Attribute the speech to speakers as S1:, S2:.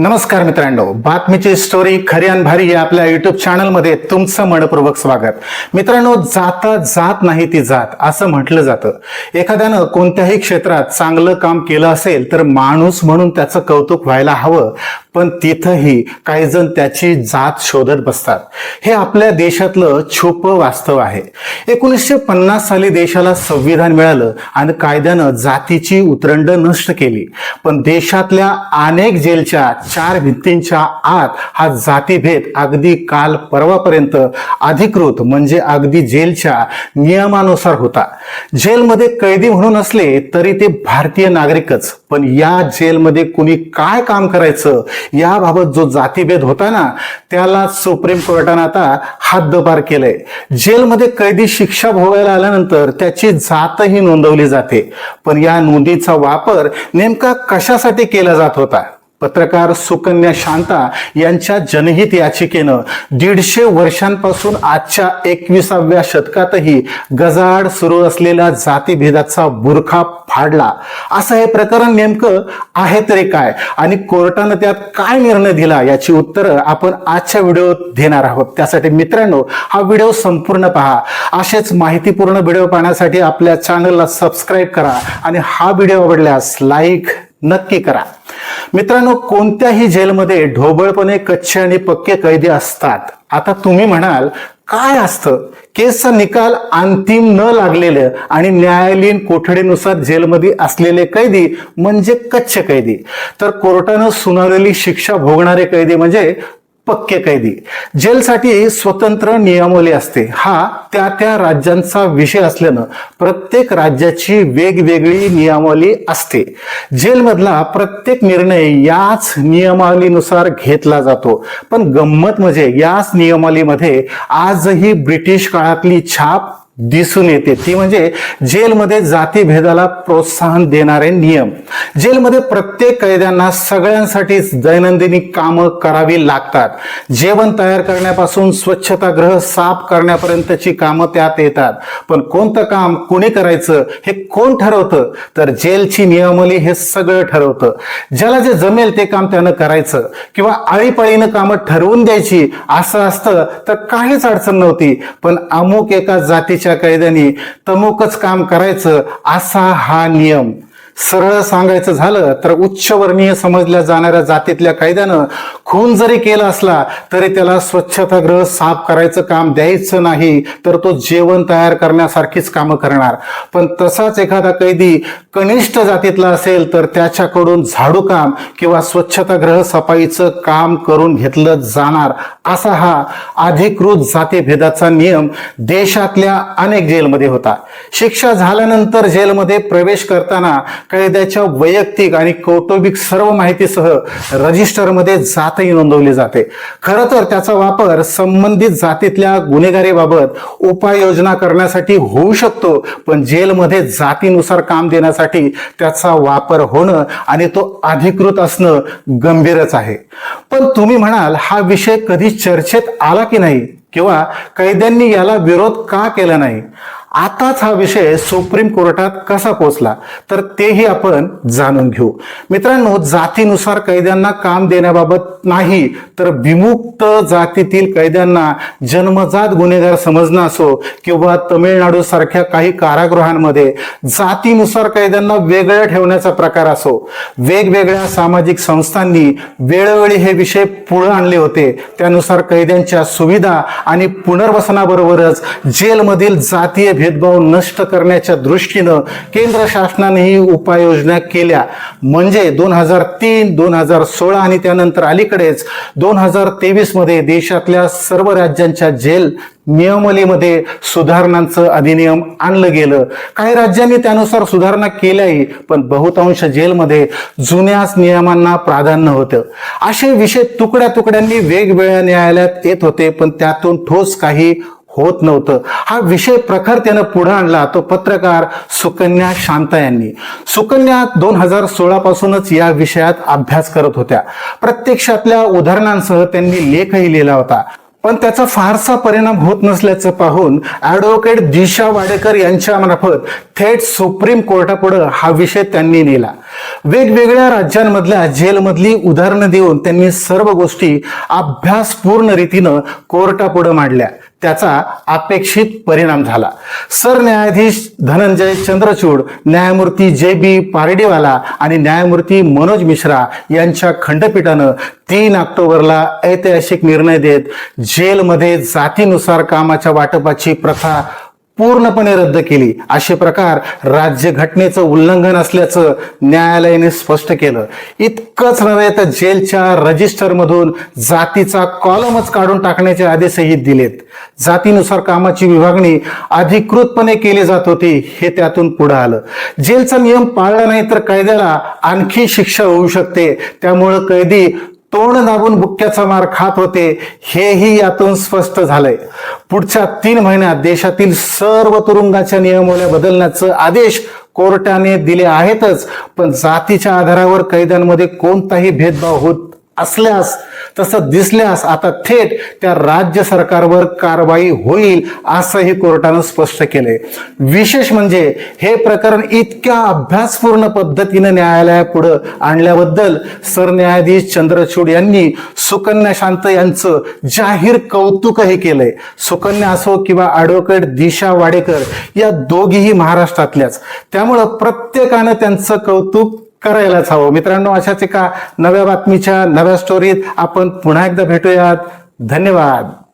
S1: नमस्कार मित्रांनो बातमीची स्टोरी खरी आणि भारी या आपल्या युट्यूब चॅनलमध्ये तुमचं मनपूर्वक स्वागत. मित्रांनो जाता जात नाही ती जात असं म्हटलं जातं. एखाद्यानं कोणत्याही क्षेत्रात चांगलं काम केलं असेल तर माणूस म्हणून त्याचं कौतुक व्हायला हवं. पण तिथंही काही जण त्याची जात शोधत बसतात. हे आपल्या देशातलं छुप वास्तव आहे. एकोणीसशे पन्नास साली देशाला संविधान मिळालं आणि कायद्यानं जातीची उतरंड नष्ट केली. पण देशातल्या अनेक जेलच्या चार भिंतींच्या आत हा जातीभेद अगदी काल परवापर्यंत अधिकृत म्हणजे अगदी जेलच्या नियमानुसार होता. जेलमध्ये कैदी म्हणून असले तरी ते भारतीय नागरिकच. पण या जेलमध्ये कुणी काय काम करायचं याबाबत जो जातीभेद होता ना त्याला सुप्रीम कोर्टानं आता हद्दपार केलंय. जेलमध्ये कैदी शिक्षा भोगायला आल्यानंतर त्याची जातही नोंदवली जाते. पण या नोंदीचा वापर नेमका कशासाठी केला जात होता? पत्रकार सुकन्या शांता यांच्या जनहित याचिकेनं दीडशे वर्षांपासून आजच्या एकविसाव्या शतकातही गजाड सुरू असलेला जातीभेदाचा बुरखा फाडला. असं हे प्रकरण नेमकं आहे तरी काय? आणि कोर्टानं त्यात काय निर्णय दिला? याची उत्तरं आपण आजच्या व्हिडिओत देणार आहोत. त्यासाठी मित्रांनो हा व्हिडिओ संपूर्ण पहा. असेच माहितीपूर्ण व्हिडिओ पाहण्यासाठी आपल्या चॅनलला सबस्क्राईब करा आणि हा व्हिडिओ आवडल्यास लाईक नक्की करा. मित्रांनो कोणत्याही जेलमध्ये ढोबळपणे कच्चे आणि पक्के कैदी असतात. आता तुम्ही म्हणाल काय असतं? केसचा निकाल अंतिम न लागलेलं आणि न्यायालयीन कोठडीनुसार जेलमध्ये असलेले कैदी म्हणजे कच्चे कैदी. तर कोर्टानं सुनावलेली शिक्षा भोगणारे कैदी म्हणजे पक्के कैदी. जेलसाठी स्वतंत्र नियमावली असते. हा त्या त्या राज्यांचा विषय असल्यानं प्रत्येक राज्याची वेगवेगळी नियमावली असते. जेलमधला प्रत्येक निर्णय याच नियमावलीनुसार घेतला जातो. पण गंमत म्हणजे याच नियमावलीमध्ये आजही ब्रिटिश काळातली छाप दिसून येते. ती म्हणजे जेलमध्ये जातीभेदाला प्रोत्साहन देणारे नियम. जेलमध्ये प्रत्येक कैद्यांना सगळ्यांसाठी दैनंदिनी कामं करावी लागतात. जेवण तयार करण्यापासून स्वच्छतागृह साफ करण्यापर्यंतची कामं त्यात येतात. पण कोणतं काम कोणी करायचं हे कोण ठरवतं? तर जेलची नियमावली हे सगळं ठरवतं. ज्याला जे जमेल ते काम त्यानं करायचं. किंवा आळीपाळीनं कामं ठरवून द्यायची असं असतं तर काहीच अडचण नव्हती. पण अमुक एका जातीच्या कैद्यांनी तमुकच काम करायचं असा हा नियम. सरळ सांगायचं झालं तर उच्चवर्णीय समजल्या जाणाऱ्या जातीतल्या कैद्यानं खून जरी केला असला तरी त्याला स्वच्छतागृह साफ करायचं काम द्यायचं नाही तर तो जेवण तयार करण्यासारखीच कामं करणार. पण तसाच एखादा कैदी कनिष्ठ जातीतला असेल तर त्याच्याकडून झाडू काम किंवा स्वच्छतागृह सफाईचं काम करून घेतलं जाणार. असा हा अधिकृत जातीभेदाचा नियम देशातल्या अनेक जेलमध्ये होता. शिक्षा झाल्यानंतर जेलमध्ये प्रवेश करताना कैद्याच्या वैयक्तिक आणि कौटुंबिक सर्व माहितीसह रजिस्टरमध्ये जातही नोंदवली जाते. खरं तर त्याचा वापर संबंधित जातीतल्या गुन्हेगारीबाबत उपाययोजना करण्यासाठी होऊ शकतो पण जेलमध्ये जातीनुसार काम देण्यासाठी त्याचा वापर होणं आणि तो अधिकृत असणं गंभीरच आहे. पण तुम्ही म्हणाल हा विषय कधी चर्चेत आला की नाही? किंवा कैद्यांनी याला विरोध का केला नाही? आताच हा विषय सुप्रीम कोर्टात कसा पोचला? तर तेही आपण जाणून घेऊ. मित्रांनो जातीनुसार कैद्यांना काम देण्याबाबत नाही तर विमुक्त जातीतील कैद्यांना जन्मजात गुन्हेगार समजणं असो किंवा तमिळनाडू सारख्या काही कारागृहांमध्ये जातीनुसार कैद्यांना वेगळं ठेवण्याचा प्रकार असो. वेगवेगळ्या सामाजिक संस्थांनी वेळोवेळी हे विषय पुढे आणले होते. त्यानुसार कैद्यांच्या सुविधा आणि पुनर्वसनाबरोबरच जेलमधील जातीय भेदभाव नष्ट करण्याच्या दृष्टीनं केंद्र शासनानेही उपाययोजना केल्या. म्हणजे दोन हजार तीन दोन हजार सोळा आणि त्यानंतर अलीकडेच दोन हजार तेवीसमध्ये देशातल्या सर्व राज्यांच्या जेल नियमलीमध्ये सुधारणांचं अधिनियम आणलं गेलं. काही राज्यांनी त्यानुसार सुधारणा केल्याही पण बहुतांश जेलमध्ये जुन्याच नियमांना प्राधान्य होतं. असे विषय तुकड्या तुकड्यांनी वेगवेगळ्या न्यायालयात येत होते पण त्यातून ठोस काही होत नव्हतं. हा विषय प्रखरतेनं पुढे आणला. तो पत्रकार सुकन्या शांता यांनी. सुकन्या दोन हजार सोळा पासूनच या विषयात अभ्यास करत होत्या. प्रत्यक्षातल्या उदाहरणांसह त्यांनी लेखही लिहिला होता. पण त्याचा फारसा परिणाम होत नसल्याचं पाहून ॲडव्होकेट दिशा वाडेकर यांच्या मार्फत थेट सुप्रीम कोर्टापुढे हा विषय त्यांनी नेला. वेगवेगळ्या राज्यांमधल्या जेलमधली उदाहरणं देऊन त्यांनी सर्व गोष्टी अभ्यासपूर्ण रीतीनं कोर्टापुढे मांडल्या. त्याचा अपेक्षित परिणाम झाला. सरन्यायाधीश धनंजय चंद्रचूड न्यायमूर्ती जे बी पारडीवाला आणि न्यायमूर्ती मनोज मिश्रा यांच्या खंडपीठानं तीन ऑक्टोबरला ऐतिहासिक निर्णय देत जेलमध्ये जातीनुसार कामाच्या वाटपाची प्रथा पूर्णपणे रद्द केली. असे प्रकार राज्यघटनेचं उल्लंघन असल्याचं न्यायालयाने स्पष्ट केलं. इतकंच नव्हे तर जेलच्या रजिस्टरमधून जातीचा कॉलमच काढून टाकण्याचे आदेशही दिलेत. जातीनुसार कामाची विभागणी अधिकृतपणे केली जात होती हे त्यातून पुढे आलं. जेलचा नियम पाळला नाही तर कैद्याला आणखी शिक्षा होऊ शकते. त्यामुळं कैदी तोंड दाबून बुक्क्याचा मार खात होते हेही यातून स्पष्ट झालंय. पुढच्या तीन महिन्यात देशातील सर्व तुरुंगाच्या नियमावल्या बदलण्याचे आदेश कोर्टाने दिले आहेतच पण जातीच्या आधारावर कैद्यांमध्ये कोणताही भेदभाव होत असल्यास तसं दिसल्यास आता थेट त्या राज्य सरकारवर कारवाई होईल असंही कोर्टानं स्पष्ट केलंय. विशेष म्हणजे हे प्रकरण इतक्या अभ्यासपूर्ण पद्धतीनं न्यायालयापुढं आणल्याबद्दल सरन्यायाधीश चंद्रचूड यांनी सुकन्या शांत यांचं जाहीर कौतुकही केलंय. सुकन्या असो किंवा ॲडव्होकेट दिशा वाडेकर या दोघीही महाराष्ट्रातल्याच. त्यामुळं प्रत्येकानं त्यांचं कौतुक करायलाच हवं. मित्रांनो अशाच एका नव्या बातमीच्या नव्या स्टोरीत आपण पुन्हा एकदा भेटूयात. धन्यवाद.